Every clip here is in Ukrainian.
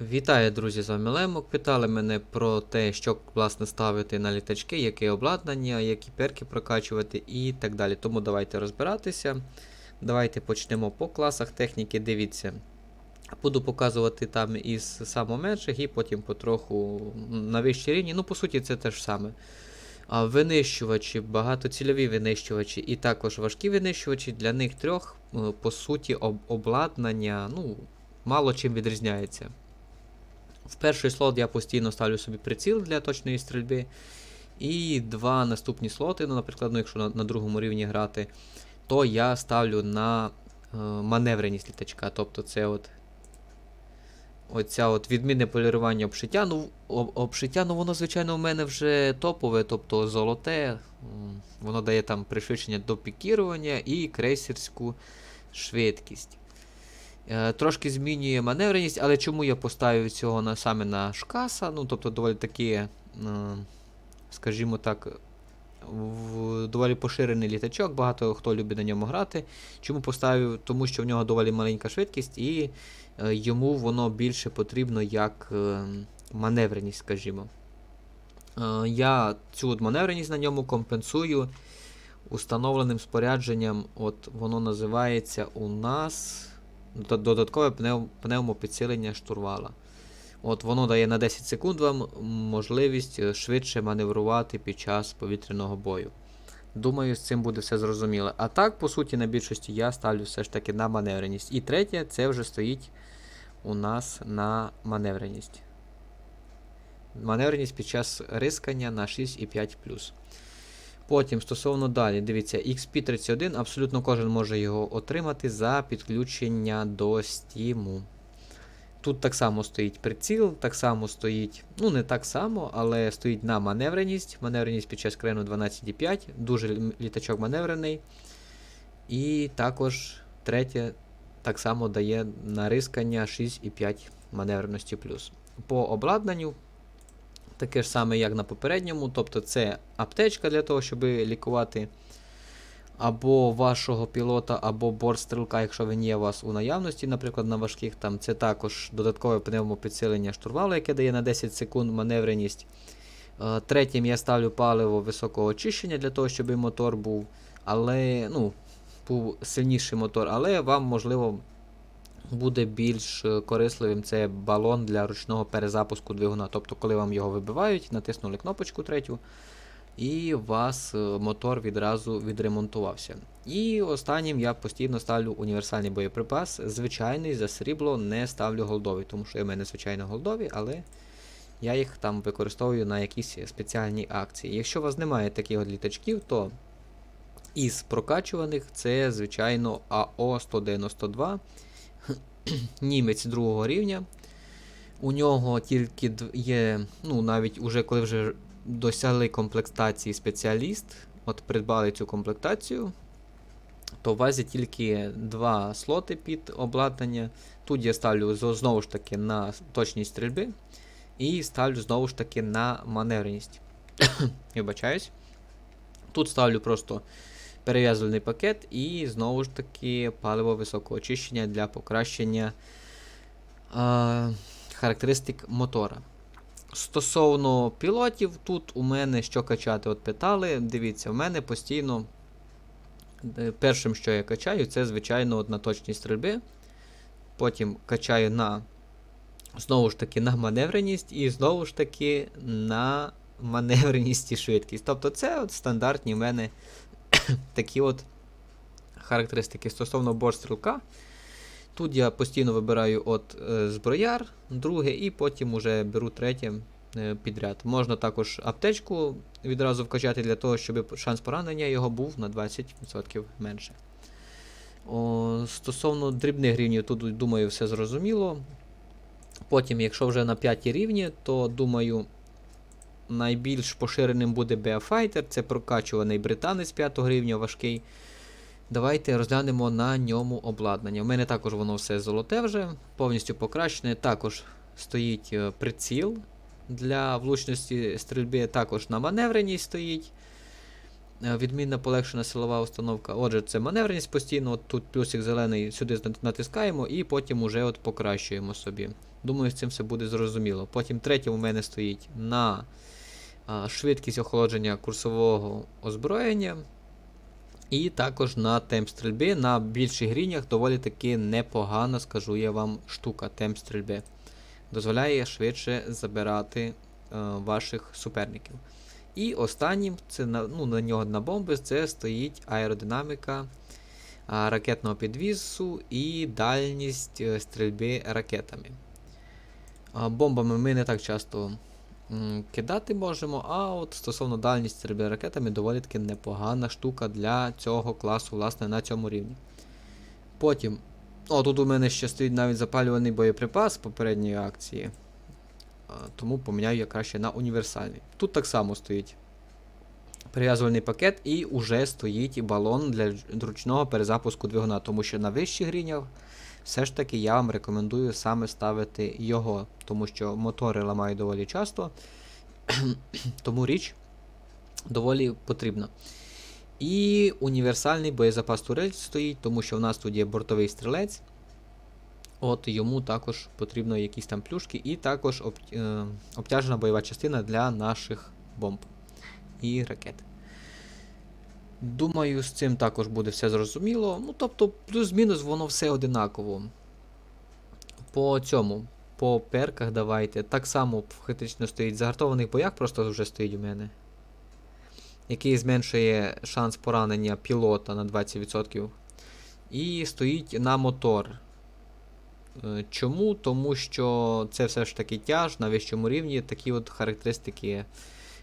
Вітаю, друзі, з вами Лемок. Питали мене про те, що власне ставити на літачки, яке обладнання, які перки прокачувати і так далі. Тому давайте розбиратися. Давайте почнемо по класах техніки. Дивіться. Буду показувати там із самоменших і потім потроху на вищій рівні. Ну, по суті, це те ж саме. А винищувачі, багатоцільові винищувачі і також важкі винищувачі, для них трьох, е, по суті, об- обладнання ну, мало чим відрізняється. В перший слот я постійно ставлю собі приціл для точної стрільби. І два наступні слоти, ну, наприклад, ну, якщо на, на другому рівні грати, то я ставлю на е, маневреність літачка. Тобто це от оця от відмінне полірування обшиття. Ну, об, обшиття, ну воно, звичайно, у мене вже топове, тобто золоте. Воно дає там пришвидшення до пікірування і крейсерську швидкість. Е, Трошки змінює маневреність, але чому я поставив цього на, саме на шкаса? Ну, тобто доволі таки, е, скажімо так, в, доволі поширений літачок, багато хто любить на ньому грати. Чому поставив? Тому що в нього доволі маленька швидкість, і е, йому воно більше потрібно як маневреність, скажімо. Я цю от маневреність на ньому компенсую установленим спорядженням. От воно називається у нас додаткове пнев, пневмопідсилення штурвала. От воно дає на 10 секунд вам можливість е, швидше маневрувати під час повітряного бою. Думаю, з цим буде все зрозуміло. А так, по суті, на більшості я ставлю все ж таки на маневреність. І третє, це вже стоїть у нас на маневреність. Маневреність під час рискання на 6,5. Потім, стосовно далі, дивіться, XP31, абсолютно кожен може його отримати за підключення до Steam. Тут так само стоїть приціл, так само стоїть, ну не так само, але стоїть на маневреність. Маневреність під час крену 12,5, дуже літачок маневрений. І також третє так само дає на рискання 6,5 маневреності плюс. По обладнанню таке ж саме, як на попередньому. Тобто це аптечка для того, щоб лікувати або вашого пілота, або борт стрілка, якщо він є у вас у наявності, наприклад, на важких, там це також додаткове пневмопідсилення штурвалу, яке дає на 10 секунд маневреність. Е, Третім я ставлю паливо високого очищення для того, щоб мотор був, але ну, був сильніший мотор, але вам можливо буде більш е, корисливим це балон для ручного перезапуску двигуна. Тобто, коли вам його вибивають, натиснули кнопочку третю, і у вас е, мотор відразу відремонтувався. І останнім я постійно ставлю універсальний боєприпас. Звичайний за срібло не ставлю голдовий, тому що в мене звичайно голдові, але я їх там використовую на якісь спеціальні акції. Якщо у вас немає таких от літачків, то із прокачуваних це, звичайно, АО-192 німець другого рівня. У нього тільки є, ну навіть уже коли вже досягли комплектації спеціаліст, от придбали цю комплектацію, то у вас тільки два слоти під обладнання. Тут я ставлю знову ж таки на точність стрільби і ставлю знову ж таки на маневреність. Вибачаюсь. Тут ставлю просто перев'язувальний пакет і знову ж таки паливо високого очищення для покращення а, характеристик мотора. Стосовно пілотів, тут у мене що качати, от питали. Дивіться, в мене постійно е, першим, що я качаю, це, звичайно, от на точність стрільби. Потім качаю на знову ж таки на маневреність і знову ж таки на маневреність і швидкість. Тобто це от стандартні в мене такі от характеристики стосовно борт-стрілка. Тут я постійно вибираю от е, зброяр, друге, і потім уже беру третє е, підряд. Можна також аптечку відразу вкачати для того, щоб шанс поранення його був на 20% менше. О, стосовно дрібних рівнів, тут думаю, все зрозуміло. Потім, якщо вже на 5 рівні, то думаю, найбільш поширеним буде Beafighter, це прокачуваний британець 5 рівня, важкий. Давайте розглянемо на ньому обладнання. У мене також воно все золоте вже, повністю покращене. Також стоїть е, приціл для влучності стрільби, також на маневреність стоїть. Е, Відмінна полегшена силова установка. Отже, це маневреність постійно. От тут плюсик зелений сюди натискаємо і потім уже от покращуємо собі. Думаю, з цим все буде зрозуміло. Потім третє у мене стоїть на швидкість охолодження курсового озброєння. І також на темп стрільби. На більших грінях доволі таки непогана, скажу я вам, штука темп стрільби. Дозволяє швидше забирати е, ваших суперників. І останнім, це на, ну, на нього на бомби, це стоїть аеродинаміка а, ракетного підвісу і дальність е, стрільби ракетами. А, бомбами ми не так часто кидати можемо, а от стосовно дальності стрільби ракетами доволі таки непогана штука для цього класу, власне, на цьому рівні. Потім, о, тут у мене ще стоїть навіть запалюваний боєприпас попередньої акції. Тому поміняю я краще на універсальний. Тут так само стоїть прив'язувальний пакет і вже стоїть балон для ручного перезапуску двигуна, тому що на вищих рівнях все ж таки я вам рекомендую саме ставити його, тому що мотори ламають доволі часто, тому річ доволі потрібна. І універсальний боєзапас турель стоїть, тому що в нас тут є бортовий стрілець. От йому також потрібно якісь там плюшки, і також об, е, обтяжена бойова частина для наших бомб і ракет. Думаю, з цим також буде все зрозуміло. Ну, тобто, плюс-мінус воно все одинаково. По цьому, по перках давайте. Так само фактично стоїть в загартованих боях, просто вже стоїть у мене. Який зменшує шанс поранення пілота на 20%. І стоїть на мотор. Е, Чому? Тому що це все ж таки тяж на вищому рівні. Такі от характеристики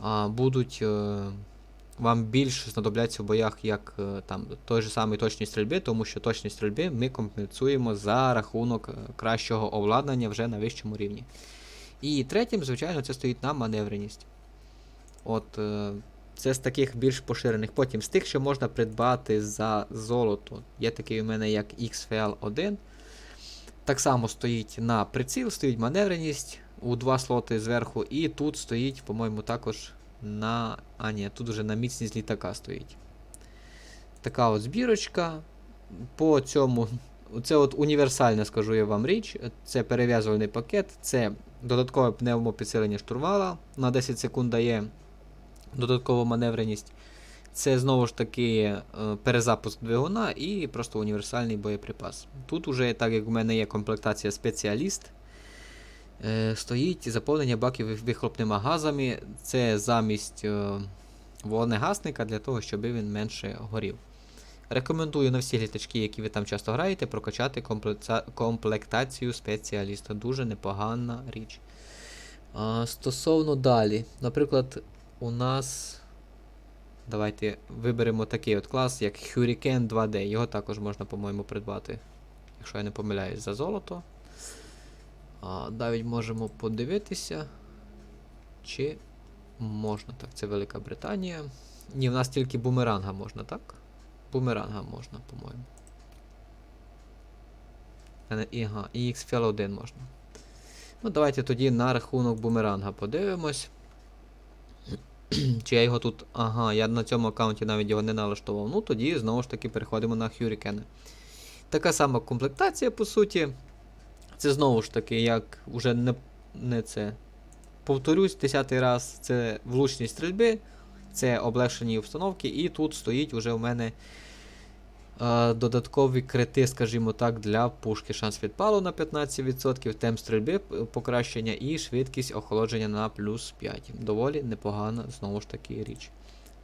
а, будуть е, вам більше знадобляться в боях, як е, там той же самий точність стрільби, тому що точність стрільби ми компенсуємо за рахунок е, кращого обладнання вже на вищому рівні. І третім, звичайно, це стоїть на маневреність. От, е, це з таких більш поширених. Потім з тих, що можна придбати за золото. Є такий у мене як XFL1. Так само стоїть на приціл, стоїть маневреність у два слоти зверху, і тут стоїть, по-моєму, також на. А, ні, тут вже на міцність літака стоїть. Така от збірочка. По цьому. Це от універсальна, скажу я вам річ. Це перев'язувальний пакет, це додаткове пневмопідсилення штурвала на 10 секунд дає додаткову маневреність. Це знову ж таки е, перезапуск двигуна і просто універсальний боєприпас. Тут уже, так як в мене є комплектація спеціаліст, стоїть заповнення баків вих- вихлопними газами. Це замість е, вогнегасника для того, щоб він менше горів. Рекомендую на всі літачки, які ви там часто граєте, прокачати комплектацію- спеціаліста. Дуже непогана річ. Стосовно далі, наприклад, у нас. Давайте виберемо такий от клас, як Hurricane 2D. Його також можна, по-моєму, придбати, якщо я не помиляюсь, за золото. А, навіть можемо подивитися, чи можна. Так, це Велика Британія. Ні, в нас тільки бумеранга можна, так? Бумеранга можна, по-моєму. Ага, і XFL 1 можна. Ну, давайте тоді на рахунок бумеранга подивимось. Чи я його тут. Ага, я на цьому аккаунті навіть його не налаштував. Ну тоді знову ж таки переходимо на Hurricane. Така сама комплектація, по суті. Це знову ж таки, як уже не, не це. Повторюсь, десятий раз, це влучність стрільби, це облегшені установки, і тут стоїть уже у мене е, додаткові крити, скажімо так, для пушки. Шанс відпалу на 15%, темп стрільби покращення і швидкість охолодження на плюс 5. Доволі непогана, знову ж таки, річ.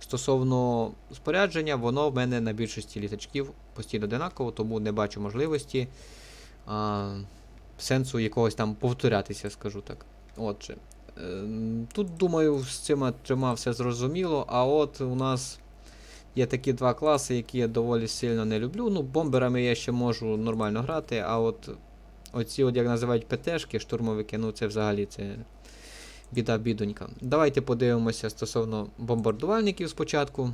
Стосовно спорядження, воно в мене на більшості літачків постійно одинаково, тому не бачу можливості а, сенсу якогось там повторятися, скажу так. Отже, ем, тут, думаю, з цими трьома все зрозуміло, а от у нас є такі два класи, які я доволі сильно не люблю. Ну, бомберами я ще можу нормально грати, а от оці, от, як називають ПТшки, штурмовики, ну це взагалі це біда бідонька. Давайте подивимося стосовно бомбардувальників спочатку.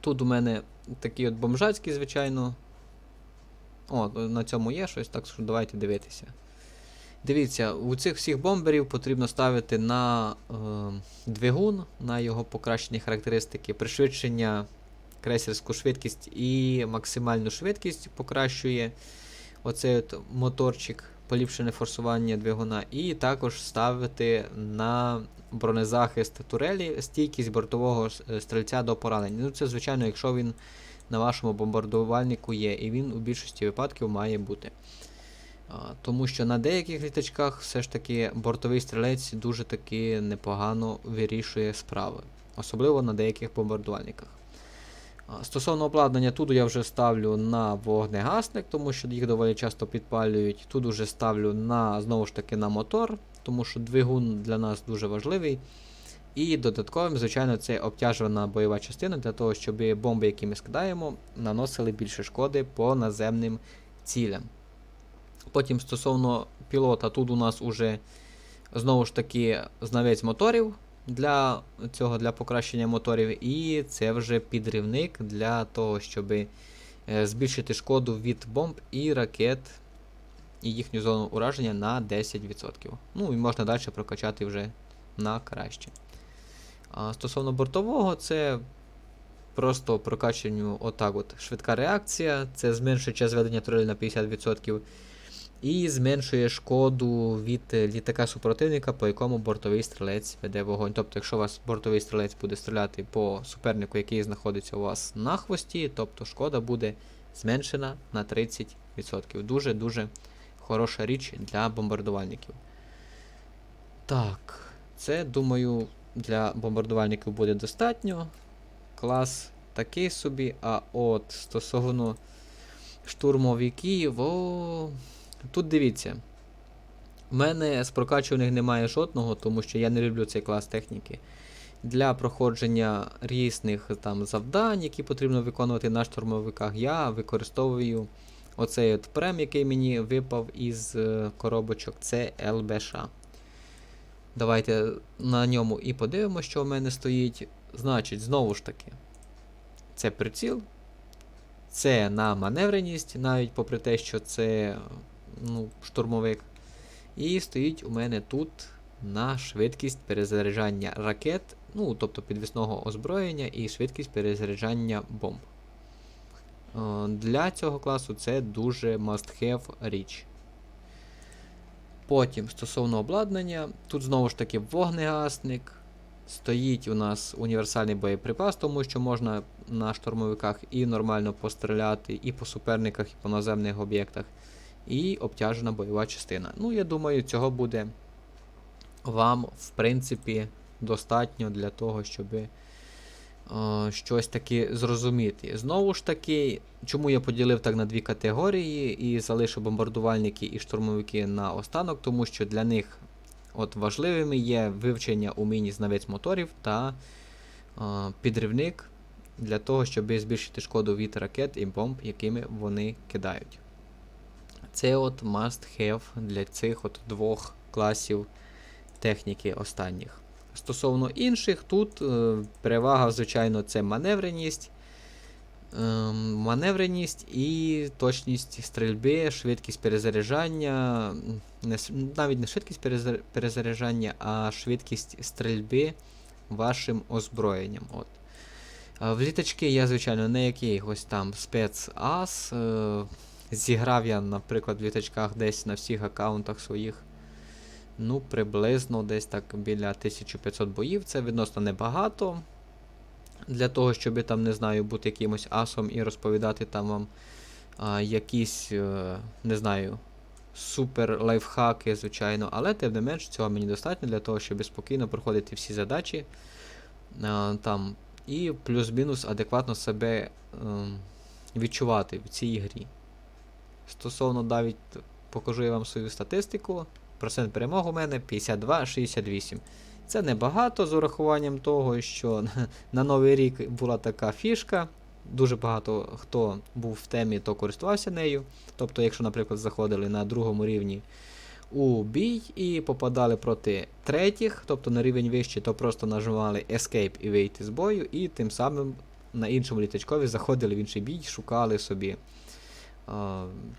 Тут у мене такі от бомжацькі, звичайно. О, на цьому є щось, так що давайте дивитися. Дивіться, у цих всіх бомберів потрібно ставити на е, двигун, на його покращені характеристики, пришвидшення, крейсерську швидкість і максимальну швидкість покращує оцей от моторчик, поліпшене форсування двигуна, і також ставити на бронезахист турелі стійкість бортового е, стрільця до поранень. Ну, це, звичайно, якщо він на вашому бомбардувальнику є, і він у більшості випадків має бути. Тому що на деяких літачках все ж таки бортовий стрілець дуже таки непогано вирішує справи, особливо на деяких бомбардувальниках. Стосовно обладнання, тут я вже ставлю на вогнегасник, тому що їх доволі часто підпалюють. Тут вже ставлю на знову ж таки на мотор, тому що двигун для нас дуже важливий. І додатковим, звичайно, це обтяжувана бойова частина для того, щоб бомби, які ми скидаємо, наносили більше шкоди по наземним цілям. Потім стосовно пілота, тут у нас уже знову ж таки знавець моторів для цього для покращення моторів, і це вже підривник для того, щоб збільшити шкоду від бомб і ракет і їхню зону ураження на 10%. Ну і можна далі прокачати вже на краще. А стосовно бортового, це просто прокачанню отак от швидка реакція, це зменшує час ведення турелі на 50%. І зменшує шкоду від літака супротивника, по якому бортовий стрілець веде вогонь. Тобто, якщо у вас бортовий стрілець буде стріляти по супернику, який знаходиться у вас на хвості, тобто шкода буде зменшена на 30%. Дуже-дуже хороша річ для бомбардувальників. Так, це, думаю, для бомбардувальників буде достатньо. Клас такий собі. А от стосовно штурмовиків, о, тут дивіться. У мене з прокачуваних немає жодного, тому що я не люблю цей клас техніки. Для проходження різних там завдань, які потрібно виконувати на штурмовиках, я використовую оцей от прем, який мені випав із е, коробочок, це ЛБШ. Давайте на ньому і подивимося, що в мене стоїть. Значить, знову ж таки, це приціл. Це на маневреність, навіть попри те, що це ну, штурмовик. І стоїть у мене тут на швидкість перезаряджання ракет, ну, тобто підвісного озброєння і швидкість перезаряджання бомб. Е, Для цього класу це дуже must-have річ. Потім, стосовно обладнання, тут знову ж таки вогнегасник. Стоїть у нас універсальний боєприпас, тому що можна на штурмовиках і нормально постріляти, і по суперниках, і по наземних об'єктах. І обтяжена бойова частина. Ну, я думаю, цього буде вам, в принципі, достатньо для того, щоб е, щось таке зрозуміти. Знову ж таки, чому я поділив так на дві категорії і залишив бомбардувальники і штурмовики на останок, тому що для них от важливими є вивчення умінь знавець моторів та е, підривник для того, щоб збільшити шкоду від ракет і бомб, якими вони кидають. Це от must have для цих от двох класів техніки останніх. Стосовно інших, тут е, перевага, звичайно, це маневреність. Е, маневреність і точність стрільби, швидкість перезаряджання, не, навіть не швидкість перезар- перезаряджання, а швидкість стрільби вашим озброєнням. От. А В літачки я, звичайно, не якийсь там спецас. Е, зіграв я, наприклад, в літачках десь на всіх аккаунтах своїх. Ну, приблизно десь так біля 1500 боїв. Це відносно небагато. Для того, щоб там, не знаю, бути якимось асом і розповідати там вам а, якісь, е, не знаю, супер лайфхаки, звичайно. Але тим не менш, цього мені достатньо для того, щоб спокійно проходити всі задачі. а, там, і плюс-мінус адекватно себе ем, відчувати в цій грі. Стосовно навіть покажу я вам свою статистику. Процент перемог у мене 52-68. Це небагато з урахуванням того, що на Новий рік була така фішка. Дуже багато хто був в темі, то користувався нею. Тобто, якщо, наприклад, заходили на другому рівні у бій і попадали проти третіх, тобто на рівень вище, то просто нажимали Escape і вийти з бою, і тим самим на іншому літачкові заходили в інший бій, шукали собі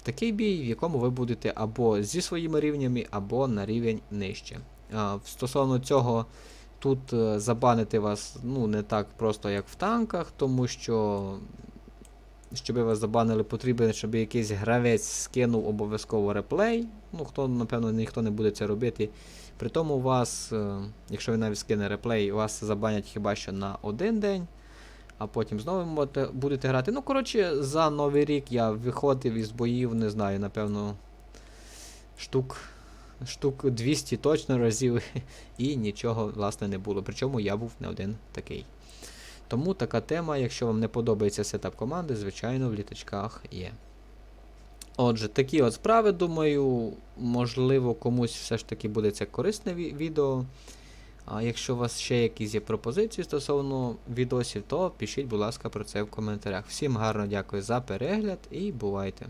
такий бій, в якому ви будете або зі своїми рівнями, або на рівень нижче. Стосовно цього, тут е, забанити вас ну, не так просто, як в танках, тому що. Щоб вас забанили, потрібен, щоб якийсь гравець скинув обов'язково реплей. Ну, хто, напевно, ніхто не буде це робити. При тому вас, е, якщо ви навіть скине реплей, вас забанять хіба що на один день, а потім знову будете грати. Ну, коротше, за новий рік я виходив із боїв, не знаю, напевно, штук, штук 200 точно разів, і нічого, власне, не було. Причому я був не один такий. Тому така тема, якщо вам не подобається сетап команди, звичайно, в літачках є. Отже, такі от справи, думаю, можливо, комусь все ж таки буде це корисне відео. А якщо у вас ще якісь є пропозиції стосовно відосів, то пишіть, будь ласка, про це в коментарях. Всім гарно дякую за перегляд і бувайте!